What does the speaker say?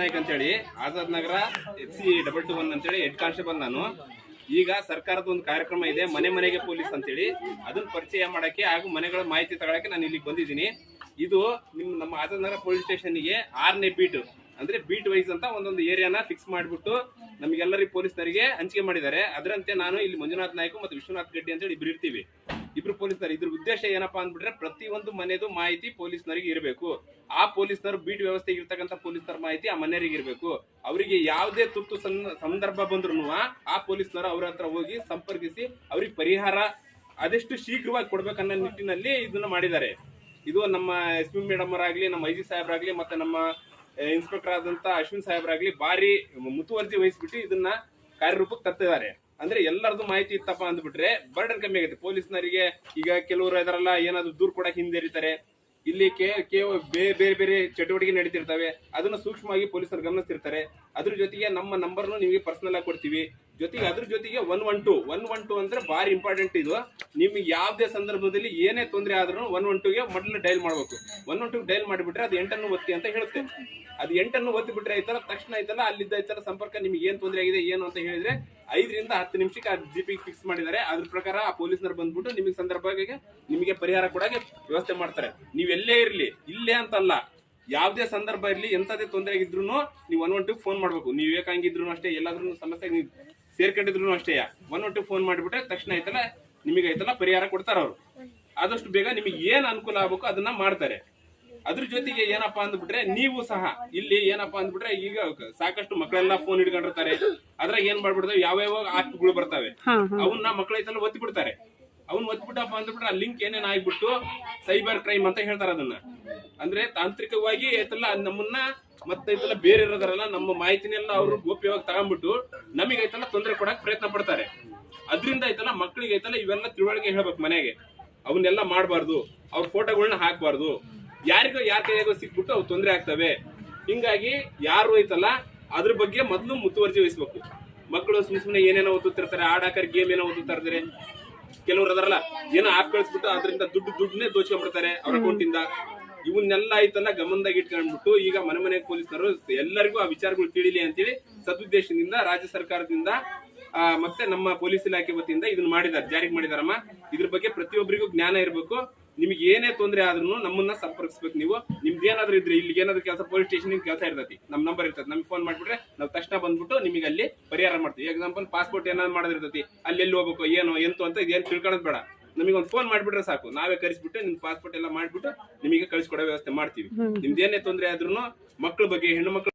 ನಾಯ್ಕ್ ಅಂತೇಳಿ, Azad Nagar H C double two one ಅಂತೇಳಿ head constable ನಾನು. ಈಗ ಸರ್ಕಾರದ ಒಂದು ಕಾರ್ಯಕ್ರಮ ಇದೆ, ಮನೆ ಮನೆಗೆ ಪೊಲೀಸ್ ಅಂತೇಳಿ. ಅದನ್ನ ಪರಿಚಯ ಮಾಡಕ್ಕೆ ಹಾಗೂ ಮನೆಗಳ ಮಾಹಿತಿ ತಗೊಳಕ್ಕೆ ನಾನು ಇಲ್ಲಿಗೆ ಬಂದಿದ್ದೀನಿ. ಇದು ನಿಮ್ ನಮ್ಮ ಆಜಾದ್ ನಗರ ಪೊಲೀಸ್ ಸ್ಟೇಷನ್ಗೆ ಆರನೇ ಬೀಟ್, ಅಂದ್ರೆ ಬೀಟ್ ವೈಸ್ ಅಂತ ಒಂದೊಂದು ಏರಿಯಾನ ಫಿಕ್ಸ್ ಮಾಡಿಬಿಟ್ಟು ನಮಗೆಲ್ಲರಿಗೆ ಪೊಲೀಸ್ನರಿಗೆ ಹಂಚಿಕೆ ಮಾಡಿದ್ದಾರೆ. ಅದರಂತೆ ನಾನು ಇಲ್ಲಿ ಮಂಜುನಾಥ್ ನಾಯ್ಕ ಮತ್ತು ವಿಶ್ವನಾಥ್ ಗಡ್ಡಿ ಅಂತೇಳಿ ಇಬ್ರು ಇರ್ತೀವಿ. ಇಬ್ರು ಪೊಲೀಸ್ನರು ಇದ್ರ ಉದ್ದೇಶ ಏನಪ್ಪ ಅಂದ್ಬಿಟ್ರೆ ಪ್ರತಿಯೊಂದು ಮನೆದು ಮಾಹಿತಿ ಪೊಲೀಸ್ನರಿಗೆ ಇರಬೇಕು. ಆ ಪೊಲೀಸ್ನರು ಬೀಟ್ ವ್ಯವಸ್ಥೆಗೆ ಇರ್ತಕ್ಕಂಥ ಪೊಲೀಸ್ನರ ಮಾಹಿತಿ ಆ ಮನೆಯವರಿಗೆ ಇರಬೇಕು. ಅವರಿಗೆ ಯಾವುದೇ ತುರ್ತು ಸಂದರ್ಭ ಬಂದ್ರು ಆ ಪೊಲೀಸ್ನರು ಅವ್ರ ಹತ್ರ ಹೋಗಿ ಸಂಪರ್ಕಿಸಿ ಅವ್ರಿಗೆ ಪರಿಹಾರ ಆದಷ್ಟು ಶೀಘ್ರವಾಗಿ ಕೊಡ್ಬೇಕನ್ನೋ ನಿಟ್ಟಿನಲ್ಲಿ ಇದನ್ನ ಮಾಡಿದ್ದಾರೆ. ಇದು ನಮ್ಮ ಎಸ್ ಪಿ ಮೇಡಮ್ ಅವರಾಗ್ಲಿ, ನಮ್ಮ ಐ ಜಿ ಸಾಹೇಬ್ರಾಗ್ಲಿ, ಮತ್ತೆ ನಮ್ಮ ಇನ್ಸ್ಪೆಕ್ಟರ್ ಆದಂತ ಅಶ್ವಿನ್ ಸಾಹೇಬ್ರಾಗ್ಲಿ ಭಾರಿ ಮುತುವರ್ಜಿ ವಹಿಸ್ಬಿಟ್ಟು ಇದನ್ನ ಕಾರ್ಯರೂಪಕ್ಕೆ ತರ್ತಿದ್ದಾರೆ. ಅಂದ್ರೆ ಎಲ್ಲರದು ಮಾಹಿತಿ ಇತ್ತಪ್ಪ ಅಂದ್ಬಿಟ್ರೆ ಬರ್ಡನ್ ಕಮ್ಮಿ ಆಗುತ್ತೆ. ಪೊಲೀಸ್ನರಿಗೆ ಈಗ ಕೆಲವರು ಇದರಲ್ಲ, ಏನಾದ್ರು ದೂರ ಕೂಡ ಹಿಂದೇರಿತಾರೆ ಇಲ್ಲಿ ಕೇ ಕೇವ ಬೇರೆ ಬೇರೆ ಬೇರೆ ಚಟುವಟಿಕೆ ನಡೀತಿರ್ತವೆ. ಅದನ್ನ ಸೂಕ್ಷ್ಮವಾಗಿ ಪೊಲೀಸರು ಗಮನಿಸ್ತಿರ್ತಾರೆ. ಅದ್ರ ಜೊತೆಗೆ ನಮ್ಮ ನಂಬರ್ನು ನಿಮಗೆ ಪರ್ಸನಲ್ ಆಗಿ ಕೊಡ್ತೀವಿ. ಜೊತೆಗೆ ಅದ್ರ ಜೊತೆಗೆ one one two one one two ಅಂದ್ರೆ ಭಾರಿ ಇಂಪಾರ್ಟೆಂಟ್ ಇದು. ನಿಮ್ಗೆ ಯಾವುದೇ ಸಂದರ್ಭದಲ್ಲಿ ಏನೇ ತೊಂದರೆ ಆದ್ರೂ ಒನ್ ಒನ್ ಟುಗೆ ಮೊದಲು ಡೈಲ್ ಮಾಡ್ಬೇಕು. ಒನ್ ಒನ್ ಟು ಡೈಲ್ ಮಾಡಿಬಿಟ್ರೆ ಅದು ಎಂಟನ್ನು ಒತ್ತಿ ಅಂತ ಹೇಳುತ್ತೆ. ಅದು ಎಂಟನ್ನು ಒತ್ತಿ ಬಿಟ್ರೆ ಐತಲ್ಲ ತಕ್ಷಣ ಐತಲ್ಲ ಅಲ್ಲಿದ್ದ ಐತಲ್ಲ ಸಂಪರ್ಕ ನಿಮ್ಗೆ ಏನ್ ತೊಂದರೆ ಆಗಿದೆ, ಏನು ಅಂತ ಹೇಳಿದ್ರೆ ಐದರಿಂದ ಹತ್ತು ನಿಮಿಷಕ್ಕೆ ಆ ಜಿ ಪಿ ಫಿಕ್ಸ್ ಮಾಡಿದ್ದಾರೆ. ಅದ್ರ ಪ್ರಕಾರ ಆ ಪೊಲೀಸ್ನರು ಬಂದ್ಬಿಟ್ಟು ನಿಮಗೆ ಸಂದರ್ಭಕ್ಕೆ ನಿಮಗೆ ಪರಿಹಾರ ಕೊಡೋಕೆ ವ್ಯವಸ್ಥೆ ಮಾಡ್ತಾರೆ. ನೀವು ಎಲ್ಲೇ ಇರ್ಲಿ, ಇಲ್ಲೇ ಅಂತಲ್ಲ, ಯಾವುದೇ ಸಂದರ್ಭ ಇರಲಿ ಎಂತದೇ ತೊಂದರೆ ಆಗಿದ್ರು ನೀವು ಒನ್ ಒನ್ ಟು ಫೋನ್ ಮಾಡಬೇಕು. ನೀವು ಏಕಾಂಗಿದ್ರು ಅಷ್ಟೇ ಎಲ್ಲಾದ್ರೂ ಸಮಸ್ಯೆ ಸೇರ್ಕೊಂಡಿದ್ರು ಅಷ್ಟೇ. ಒನ್ ಒನ್ ಟು ಫೋನ್ ಮಾಡಿಬಿಟ್ರೆ ತಕ್ಷಣ ಐತಲ್ಲ ನಿಮಗೆ ಐತಲ್ಲ ಪರಿಹಾರ ಕೊಡ್ತಾರ ಅವರು. ಆದಷ್ಟು ಬೇಗ ನಿಮಗೆ ಏನ್ ಅನುಕೂಲ ಆಗ್ಬೇಕು ಅದನ್ನ ಮಾಡ್ತಾರೆ. ಅದ್ರ ಜೊತೆಗೆ ಏನಪ್ಪಾ ಅಂದ್ಬಿಟ್ರೆ ನೀವು ಸಹ ಇಲ್ಲಿ ಏನಪ್ಪಾ ಅಂದ್ಬಿಟ್ರೆ ಈಗ ಸಾಕಷ್ಟು ಮಕ್ಕಳೆಲ್ಲ ಫೋನ್ ಹಿಡ್ಕೊಂಡಿರ್ತಾರೆ. ಅದ್ರಾಗ ಏನ್ ಮಾಡ್ಬಿಡ್ತಾವೆ ಯಾವ್ಯಾವ ಆಪ್ಗಳು ಬರ್ತಾವೆ. ಅವನ್ನ ಮಕ್ಕಳೈತಲ್ಲ ಒತ್ತಿ ಬಿಡ್ತಾರೆ. ಅವ್ನ್ ಒತ್ಬಿಟ್ಟಪ್ಪ ಅಂದ್ಬಿಟ್ರೆ ಆ ಲಿಂಕ್ ಏನೇನ್ ಆಗ್ಬಿಟ್ಟು ಸೈಬರ್ ಕ್ರೈಮ್ ಅಂತ ಹೇಳ್ತಾರ ಅದನ್ನ. ಅಂದ್ರೆ ತಾಂತ್ರಿಕವಾಗಿ ಐತಲ್ಲ, ನಮ್ಮನ್ನ ಮತ್ತೆ ಐತಲ್ಲ ಬೇರೆ ಇರೋದಾರಲ್ಲ, ನಮ್ಮ ಮಾಹಿತಿನೆಲ್ಲ ಅವರು ಗೋಪ್ಯವಾಗಿ ತಗೊಂಡ್ಬಿಟ್ಟು ನಮಗೆ ಐತಲ್ಲ ತೊಂದರೆ ಕೊಡಕ್ ಪ್ರಯತ್ನ ಪಡ್ತಾರೆ. ಅದ್ರಿಂದ ಐತಲ್ಲ ಮಕ್ಕಳಿಗೆ ಐತಲ್ಲ ಇವೆಲ್ಲ ತಿಳುವಳಿಕೆ ಹೇಳ್ಬೇಕು ಮನೆಗೆ. ಅವನ್ನೆಲ್ಲ ಮಾಡಬಾರ್ದು, ಅವ್ರ ಫೋಟೋಗಳನ್ನ ಹಾಕಬಾರ್ದು. ಯಾರಿಗೋ ಯಾರ ಕೈಯಾಗೋ ಸಿಕ್ಬಿಟ್ಟು ಅವು ತೊಂದರೆ ಆಗ್ತವೆ. ಹಿಂಗಾಗಿ ಯಾರು ಐತಲ್ಲ, ಅದ್ರ ಬಗ್ಗೆ ಮೊದಲು ಮುತುವರ್ಜಿ ವಹಿಸ್ಬೇಕು. ಮಕ್ಕಳು ಸುಮ್ಮನೆ ಸುಮ್ಮನೆ ಏನೇನೋ ಓದುತ್ತಿರ್ತಾರೆ ಆಡಾಕರ್ ಗೇಮ್ ಏನೋ ಓದುತ್ತಾರೆ ಇರ್ತಾರೆ ಕೆಲವ್ರು ಅದರಲ್ಲ, ಏನೋ ಆಪ್ ಕಳಿಸ್ಬಿಟ್ಟು ಅದರಿಂದ ದುಡ್ಡು ದುಡ್ಡನ್ನೇ ದೋಚ್ಕೊಂಡ್ಬಿಡ್ತಾರೆ ಅವ್ರ ಅಕೌಂಟಿಂದ. ಇವನ್ನೆಲ್ಲ ಆಯ್ತಲ್ಲ ಗಮನದಾಗ ಇಟ್ಕೊಂಡ್ಬಿಟ್ಟು ಈಗ ಮನೆ ಮನೆ ಪೊಲೀಸರು ಎಲ್ಲರಿಗೂ ಆ ವಿಚಾರಗಳು ತಿಳಿಲಿ ಅಂತೇಳಿ ಸದುದ್ದೇಶದಿಂದ, ರಾಜ್ಯ ಸರ್ಕಾರದಿಂದ ಮತ್ತೆ ನಮ್ಮ ಪೊಲೀಸ್ ಇಲಾಖೆ ವತಿಯಿಂದ ಇದನ್ನ ಮಾಡಿದ್ದಾರೆ, ಜಾರಿಗೆ ಮಾಡಿದಾರಮ್ಮ ಇದ್ರ ಬಗ್ಗೆ ಪ್ರತಿಯೊಬ್ಬರಿಗೂ ಜ್ಞಾನ ಇರಬೇಕು. ನಿಮ್ಗೆ ಏನೇ ತೊಂದರೆ ಆದ್ರೂ ನಮ್ಮನ್ನ ಸಂಪರ್ಕಿಸ್ಬೇಕು ನೀವು. ನಿಮ್ದು ಏನಾದ್ರು ಇದ್ರೆ ಇಲ್ಲಿ ಏನಾದ್ರು ಕೆಲಸ, ಪೊಲೀಸ್ ಸ್ಟೇಷನ್ ಕೆಲಸ ಇರ್ತೈತಿ. ನಮ್ ನಂಬರ್ ಇರ್ತದೆ ನಮ್ಗೆ ಫೋನ್ ಮಾಡ್ಬಿಟ್ರೆ ನಾವು ತಕ್ಷಣ ಬಂದ್ಬಿಟ್ಟು ನಿಮಗೆ ಅಲ್ಲಿ ಪರಿಹಾರ ಮಾಡ್ತೀವಿ. ಎಕ್ಸಾಂಪಲ್ ಪಾಸ್ಪೋರ್ಟ್ ಏನಾದ್ರು ಮಾಡೋದಿರ್ತೈತಿ ಅಲ್ಲಿ ಎಲ್ಲಿ ಹೋಗ್ಬೇಕು, ಏನು, ಎಂತು ಅಂತ ಇದೇನು ತಿಳ್ಕೊಳ್ಳೋದು ಬೇಡ. ನಮಗೆ ಒಂದು ಫೋನ್ ಮಾಡಿಬಿಟ್ರೆ ಸಾಕು. ನಾವೇ ಕರೆಸ್ಬಿಟ್ಟು ನಿಮ್ ಪಾಸ್ಪೋರ್ಟ್ ಎಲ್ಲ ಮಾಡ್ಬಿಟ್ಟು ನಿಮಗೆ ಕಳಿಸ್ಕೊಡೋ ವ್ಯವಸ್ಥೆ ಮಾಡ್ತೀವಿ. ನಿಮ್ದೇನೇ ತೊಂದರೆ ಆದ್ರೂ ಮಕ್ಕಳ ಬಗ್ಗೆ ಹೆಣ್ಣು ಮಕ್ಕಳ